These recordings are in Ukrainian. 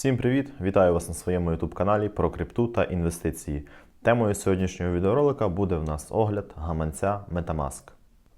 Всім привіт! Вітаю вас на своєму YouTube каналі про крипту та інвестиції. Темою сьогоднішнього відеоролика буде в нас огляд гаманця Metamask.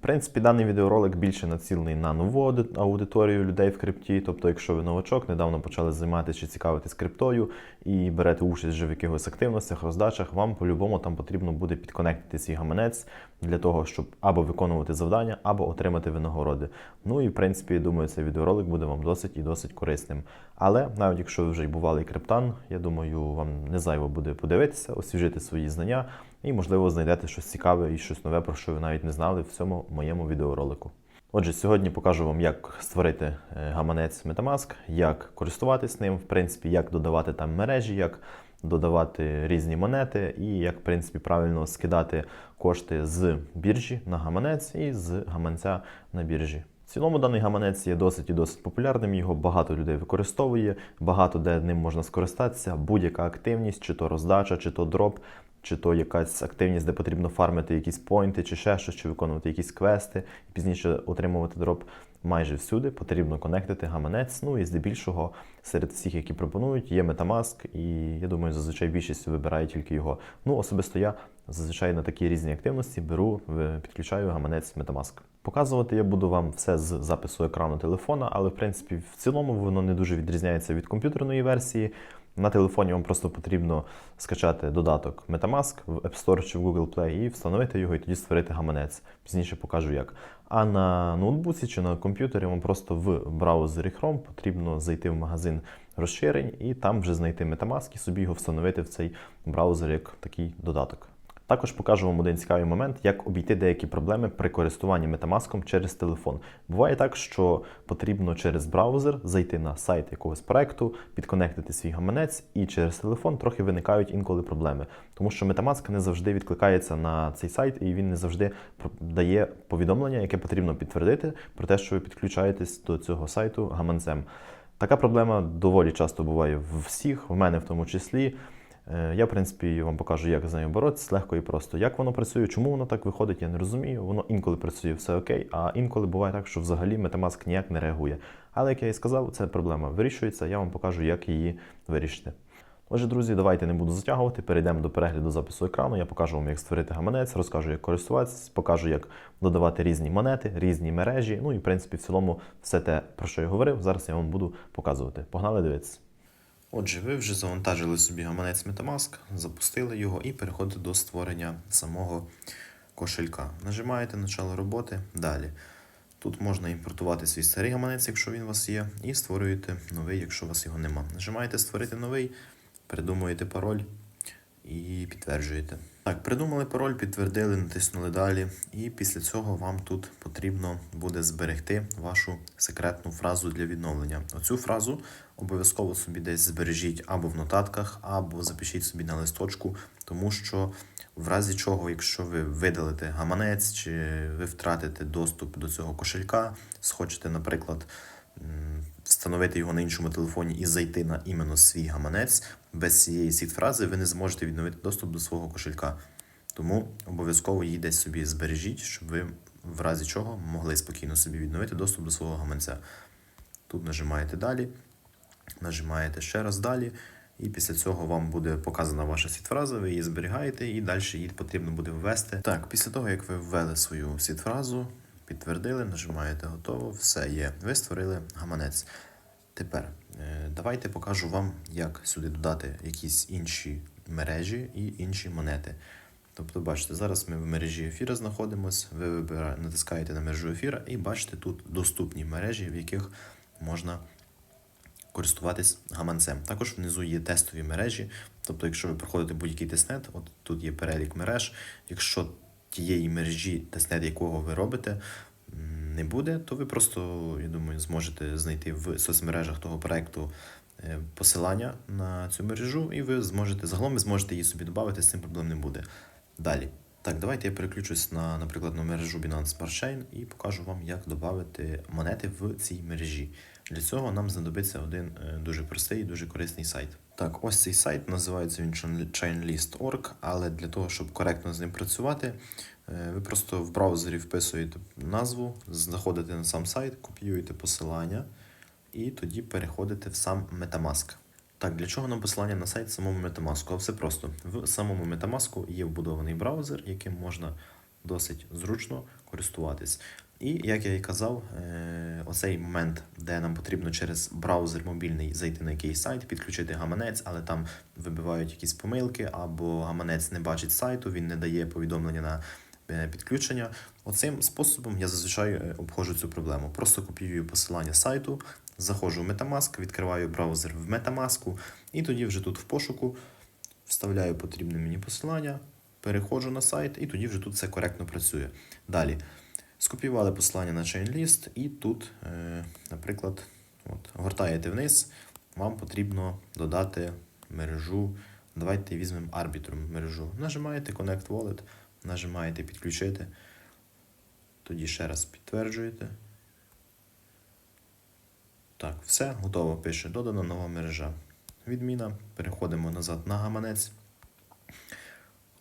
Принципі, даний відеоролик більше націлений на нову аудиторію людей в крипті. Тобто, якщо ви новачок, недавно почали займатися чи цікавитись криптою і берете участь вже в якихось активностях, роздачах, вам по-любому там потрібно буде підконектити свій гаманець для того, щоб або виконувати завдання, або отримати винагороди. Ну і в принципі, думаю, цей відеоролик буде вам досить і досить корисним. Але навіть якщо ви вже й бувалий криптан, я думаю, вам не зайво буде подивитися, освіжити свої знання і, можливо, знайдете щось цікаве і щось нове, про що ви навіть не знали в цьому моєму відеоролику. Отже, сьогодні покажу вам, як створити е, гаманець Metamask, як користуватись ним, в принципі, як додавати там мережі, як додавати різні монети, і як, в принципі, правильно скидати кошти з біржі на гаманець і з гаманця на біржі. В цілому даний гаманець є досить і досить популярним. Його багато людей використовує, багато де ним можна скористатися. Будь-яка активність, чи то роздача, чи то дроп, чи то якась активність, де потрібно фармити якісь поінти, чи ще щось, чи виконувати якісь квести, і пізніше отримувати дроп. Майже всюди потрібно конектити гаманець. Ну і здебільшого серед всіх, які пропонують, є Metamask, і я думаю, зазвичай більшість вибирає тільки його. Ну, особисто я зазвичай на такі різні активності беру, підключаю гаманець Metamask. Показувати я буду вам все з запису екрану телефона, але в принципі в цілому воно не дуже відрізняється від комп'ютерної версії. На телефоні вам просто потрібно скачати додаток Metamask в App Store чи в Google Play і встановити його, і тоді створити гаманець. Пізніше покажу як. А на ноутбуці чи на комп'ютері вам просто в браузері Chrome потрібно зайти в магазин розширень і там вже знайти Metamask і собі його встановити в цей браузер як такий додаток. Також покажу вам один цікавий момент, як обійти деякі проблеми при користуванні Metamask через телефон. Буває так, що потрібно через браузер зайти на сайт якогось проекту, підконектити свій гаманець, і через телефон трохи виникають інколи проблеми. Тому що Metamask не завжди відкликається на цей сайт, і він не завжди дає повідомлення, яке потрібно підтвердити про те, що ви підключаєтесь до цього сайту гаманцем. Така проблема доволі часто буває в всіх, в мене в тому числі. Е, Я, в принципі, вам покажу, як з нею боротися легко і просто. Як воно працює, чому воно так виходить, я не розумію. Воно інколи працює все окей, а інколи буває так, що взагалі Metamask ніяк не реагує. Але як я і сказав, ця проблема вирішується. Я вам покажу, як її вирішити. Отже, друзі, давайте не буду затягувати. Перейдемо до перегляду запису екрану. Я покажу вам, як створити гаманець, розкажу, як користуватися, покажу, як додавати різні монети, різні мережі. Ну і в принципі, в цілому, все те, про що я говорив, зараз я вам буду показувати. Погнали дивитися. Отже, ви вже завантажили собі гаманець Metamask, запустили його і переходите до створення самого кошелька. Нажимаєте начало роботи, далі. Тут можна імпортувати свій старий гаманець, якщо він у вас є, і створюєте новий, якщо у вас його нема. Нажимаєте створити новий, придумуєте пароль і підтверджуєте. Так, придумали пароль, підтвердили, натиснули далі. І після цього вам тут потрібно буде зберегти вашу секретну фразу для відновлення. Оцю фразу обов'язково собі десь збережіть або в нотатках, або запишіть собі на листочку, тому що в разі чого, якщо ви видалите гаманець чи ви втратите доступ до цього кошелька, схочете, наприклад, встановити його на іншому телефоні і зайти на іменно свій гаманець, без цієї сіт-фрази ви не зможете відновити доступ до свого кошелька. Тому обов'язково її десь собі збережіть, щоб ви в разі чого могли спокійно собі відновити доступ до свого гаманця. Тут нажимаєте далі, нажимаєте ще раз далі, і після цього вам буде показана ваша сітфраза, ви її зберігаєте, і далі її потрібно буде ввести. Так, після того, як ви ввели свою сітфразу, підтвердили, нажимаєте готово, все є. Ви створили гаманець. Тепер е, давайте покажу вам, як сюди додати якісь інші мережі і інші монети. Тобто, бачите, зараз ми в мережі ефіра знаходимося, ви вибираєте, натискаєте на мережу ефіра і бачите тут доступні мережі, в яких можна користуватись гаманцем. Також внизу є тестові мережі. Тобто, якщо ви проходите будь-який тестнет, от тут є перелік мереж. Якщо тієї мережі, тестнет якого ви робите, не буде, то ви просто, я думаю, зможете знайти в соцмережах того проекту е, посилання на цю мережу, і ви зможете загалом ви зможете її собі додати, з цим проблем не буде. Далі. Так, давайте я переключусь на, наприклад, на мережу Binance Smart Chain і покажу вам, як додати монети в цій мережі. Для цього нам знадобиться один е, дуже простий і дуже корисний сайт. Так, ось цей сайт називається він chainlist.org, але для того, щоб коректно з ним працювати, е, ви просто в браузері вписуєте назву, заходите на сам сайт, копіюєте посилання і тоді переходите в сам Metamask. Так, для чого нам посилання на сайт самому Metamask? А все просто. В самому Metamask є вбудований браузер, яким можна досить зручно користуватись. І як я і казав, е, оцей момент, де нам потрібно через браузер мобільний зайти на якийсь сайт, підключити гаманець, але там вибивають якісь помилки, або гаманець не бачить сайту, він не дає повідомлення на е, підключення. Оцим способом я зазвичай е, обходжу цю проблему. Просто копіюю посилання сайту, заходжу в Metamask, відкриваю браузер в Metamask, і тоді вже тут в пошуку вставляю потрібне мені посилання, переходжу на сайт, і тоді вже тут все коректно працює. Далі. Скопіювали посилання на ChainList, і тут, е, наприклад, от, гортаєте вниз, вам потрібно додати мережу. Давайте візьмемо Arbitrum мережу. Нажимаєте Connect Wallet, нажимаєте підключити. Тоді ще раз підтверджуєте. Так, все, готово. Пише додана нова мережа. Відміна. Переходимо назад на гаманець.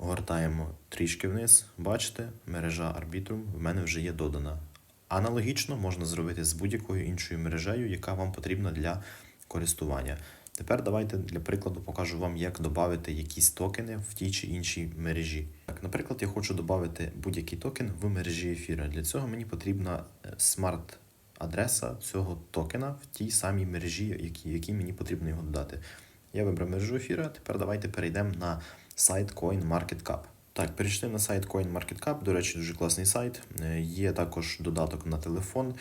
Гортаємо трішки вниз. Бачите, мережа Arbitrum в мене вже є додана. Аналогічно можна зробити з будь-якою іншою мережею, яка вам потрібна для користування. Тепер давайте для прикладу покажу вам, як додати якісь токени в тій чи іншій мережі. Так, наприклад, я хочу додати будь-який токен в мережі ефіра. Для цього мені потрібна е, смарт-адреса цього токена в тій самій мережі, якій, якій мені потрібно його додати. Я вибрав мережу ефіра. Тепер давайте перейдемо на сайт CoinMarketCap. Так, перейшли на сайт CoinMarketCap. До речі, дуже класний сайт. Е, Є також додаток на телефон.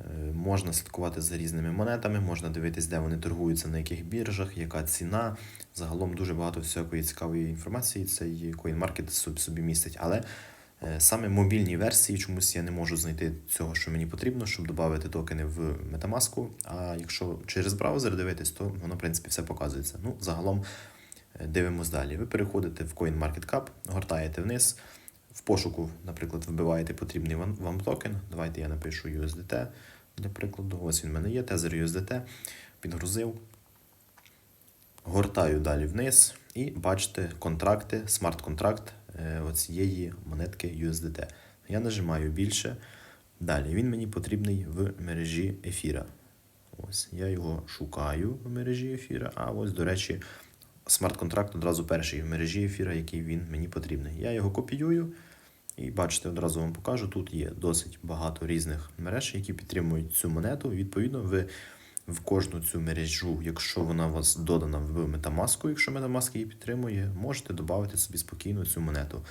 Е, Можна слідкувати за різними монетами, можна дивитись, де вони торгуються, на яких біржах, яка ціна. Загалом дуже багато всякої цікавої інформації цей CoinMarket собі- містить. Але е, саме мобільні версії чомусь я не можу знайти цього, що мені потрібно, щоб додати токени в Metamask. А якщо через браузер дивитись, то воно, в принципі, все показується. Ну, загалом дивимось далі. Ви переходите в CoinMarketCap, гортаєте вниз. В пошуку, наприклад, вбиваєте потрібний вам, токен. Давайте я напишу USDT для прикладу. Ось він в мене є, Tether USDT. Підгрузив. Гортаю далі вниз і бачите контракти, смарт-контракт е, оцієї монетки USDT. Я нажимаю більше. Далі він мені потрібний в мережі ефіра. Ось я його шукаю в мережі ефіра. А ось, до речі, смарт-контракт одразу перший в мережі ефіра, який він мені потрібний. Я його копіюю і бачите, одразу вам покажу. Тут є досить багато різних мереж, які підтримують цю монету. Відповідно, ви в кожну цю мережу, якщо вона у вас додана в Metamask, якщо Metamask її підтримує, можете додати собі спокійно цю монету.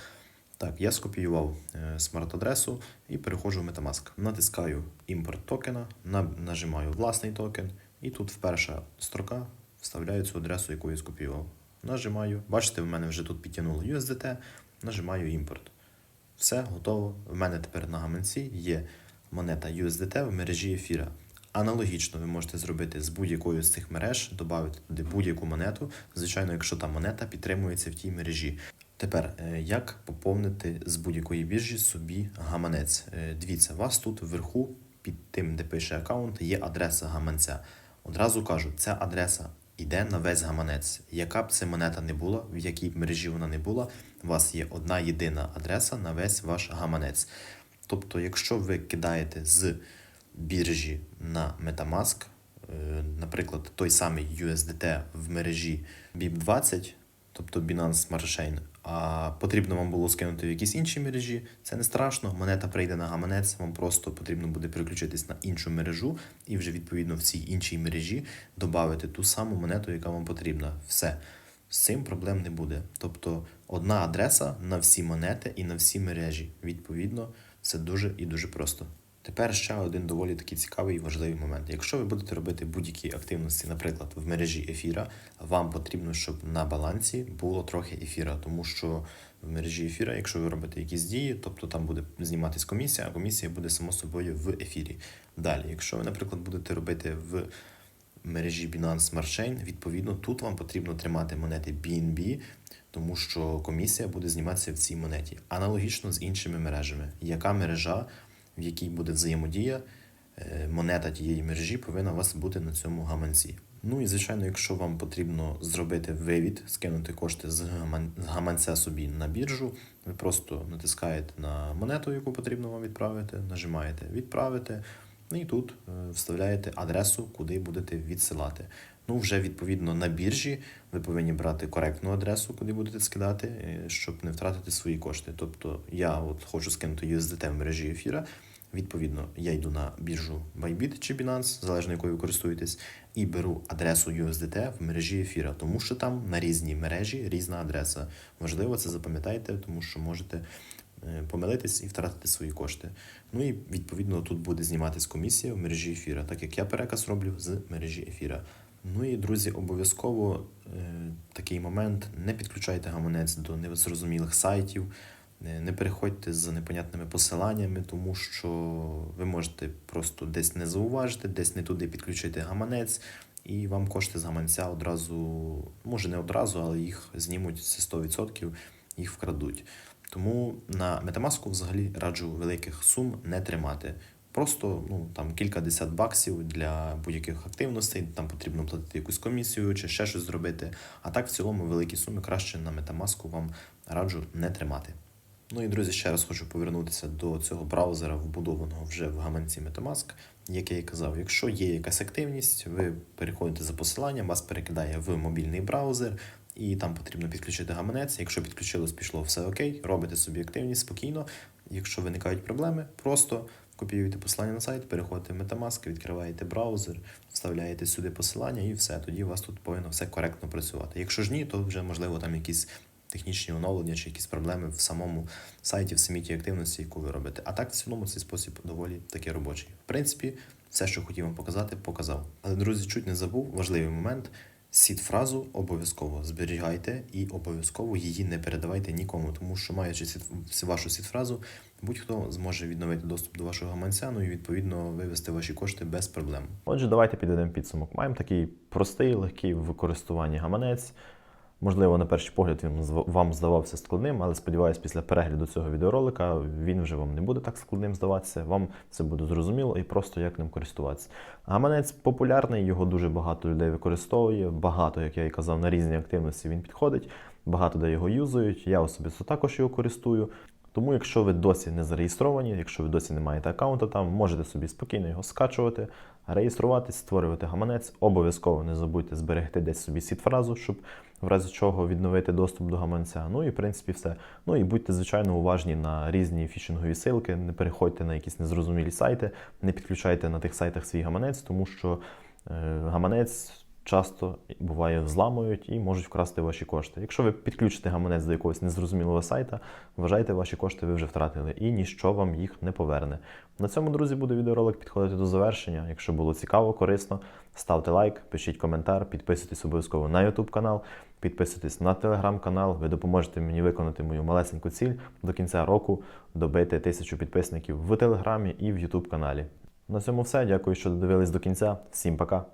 Так, я скопіював е, смарт-адресу і переходжу в Metamask. Натискаю імпорт токена, нажимаю власний токен, і тут в перша строка вставляю цю адресу, яку я скопіював. Нажимаю. Бачите, в мене вже тут підтягнуло USDT, нажимаю імпорт. Все готово. В мене тепер на гаманці є монета USDT в мережі ефіра. Аналогічно ви можете зробити з будь-якою з цих мереж, додати туди будь-яку монету, звичайно, якщо та монета підтримується в тій мережі. Тепер, е, як поповнити з будь-якої біржі собі гаманець? Е, Дивіться, у вас тут вверху, під тим, де пише аккаунт, є адреса гаманця. Одразу кажу, ця адреса йде на весь гаманець. Яка б це монета не була, в якій б мережі вона не була, у вас є одна єдина адреса на весь ваш гаманець. Тобто, якщо ви кидаєте з біржі на Metamask, е, наприклад, той самий USDT в мережі BIP20, тобто Binance Smart Chain, а потрібно вам було скинути в якісь інші мережі, це не страшно. Монета прийде на гаманець, вам просто потрібно буде переключитись на іншу мережу і вже відповідно в цій іншій мережі додати ту саму монету, яка вам потрібна. Все. З цим проблем не буде. Тобто одна адреса на всі монети і на всі мережі. Відповідно, це дуже і дуже просто. Тепер ще один доволі такий цікавий і важливий момент. Якщо ви будете робити будь-які активності, наприклад, в мережі ефіра, вам потрібно, щоб на балансі було трохи ефіра, тому що в мережі ефіра, якщо ви робите якісь дії, тобто там буде зніматись комісія, а комісія буде само собою в ефірі. Далі, якщо ви, наприклад, будете робити в мережі Binance Smart Chain, відповідно, тут вам потрібно тримати монети BNB, тому що комісія буде зніматися в цій монеті. Аналогічно з іншими мережами. Яка мережа, в якій буде взаємодія, е, монета тієї мережі повинна у вас бути на цьому гаманці. Ну і звичайно, якщо вам потрібно зробити вивід, скинути кошти з гаман- з гаманця собі на біржу, ви просто натискаєте на монету, яку потрібно вам відправити, нажимаєте відправити. Ну і тут е, вставляєте адресу, куди будете відсилати. Ну, вже відповідно на біржі ви повинні брати коректну адресу, куди будете скидати, е, щоб не втратити свої кошти. Тобто я от хочу скинути USDT в мережі ефіра. Відповідно, я йду на біржу Bybit чи Binance, залежно якою ви користуєтесь, і беру адресу USDT в мережі ефіра, тому що там на різній мережі різна адреса. Важливо це запам'ятайте, тому що можете е, помилитись і втратити свої кошти. Ну і відповідно тут буде зніматись комісія в мережі ефіра, так як я переказ роблю з мережі ефіра. Ну і друзі, обов'язково е, такий момент: не підключайте гаманець до незрозумілих сайтів. Не не переходьте з непонятними посиланнями, тому що ви можете просто десь не зауважити, десь не туди підключити гаманець, і вам кошти з гаманця одразу, може не одразу, але їх знімуть з 100%, їх вкрадуть. Тому на Metamask взагалі раджу великих сум не тримати. Просто ну, там кілька баксів для будь-яких активностей, там потрібно платити якусь комісію чи ще щось зробити. А так, в цілому, великі суми краще на Metamask вам раджу не тримати. Ну і друзі, ще раз хочу повернутися до цього браузера, вбудованого вже в гаманці Metamask. Як я і казав, якщо є якась активність, ви переходите за посиланням, вас перекидає в мобільний браузер, і там потрібно підключити гаманець. Якщо підключилось, пішло все окей, робите собі активність спокійно. Якщо виникають проблеми, просто копіюєте посилання на сайт, переходите в Metamask, відкриваєте браузер, вставляєте сюди посилання і все. Тоді у вас тут повинно все коректно працювати. Якщо ж ні, то вже можливо там якісь технічні оновлення чи якісь проблеми в самому сайті, в самій тій активності, яку ви робите. А так, в цілому, цей спосіб доволі таки робочий. В принципі, все, що хотів вам показати, показав. Але, друзі, чуть не забув важливий момент. Сід фразу обов'язково зберігайте і обов'язково її не передавайте нікому, тому що маючи вашу сід фразу, будь-хто зможе відновити доступ до вашого гаманця, ну і відповідно вивести ваші кошти без проблем. Отже, давайте підведемо підсумок. Маємо такий простий, легкий в використанні гаманець. Можливо, на перший погляд він вам здавався складним, але сподіваюся, після перегляду цього відеоролика він вже вам не буде так складним здаватися. Вам це буде зрозуміло і просто як ним користуватися. Гаманець популярний, його дуже багато людей використовує. Багато, як я і казав, на різні активності він підходить. Багато де його юзають. Я особисто також його користую. Тому, якщо ви досі не зареєстровані, якщо ви досі не маєте аккаунту, там можете собі спокійно його скачувати, реєструватись, створювати гаманець. Обов'язково не забудьте зберегти десь собі сіт-фразу, щоб в разі чого відновити доступ до гаманця. Ну і в принципі все. Ну і будьте звичайно уважні на різні фішингові силки, не переходьте на якісь незрозумілі сайти, не підключайте на тих сайтах свій гаманець, тому що е, гаманець. Часто буває взламують і можуть вкрасти ваші кошти. Якщо ви підключите гаманець до якогось незрозумілого сайта, вважайте, ваші кошти ви вже втратили, і ніщо вам їх не поверне. На цьому, друзі, буде відеоролик підходити до завершення. Якщо було цікаво, корисно, ставте лайк, пишіть коментар, підписуйтесь обов'язково на YouTube канал, підписуйтесь на телеграм канал. Ви допоможете мені виконати мою малесеньку ціль до кінця року добити тисячу підписників в телеграмі і в YouTube каналі. На цьому все. Дякую, що додивились до кінця. Всім пока.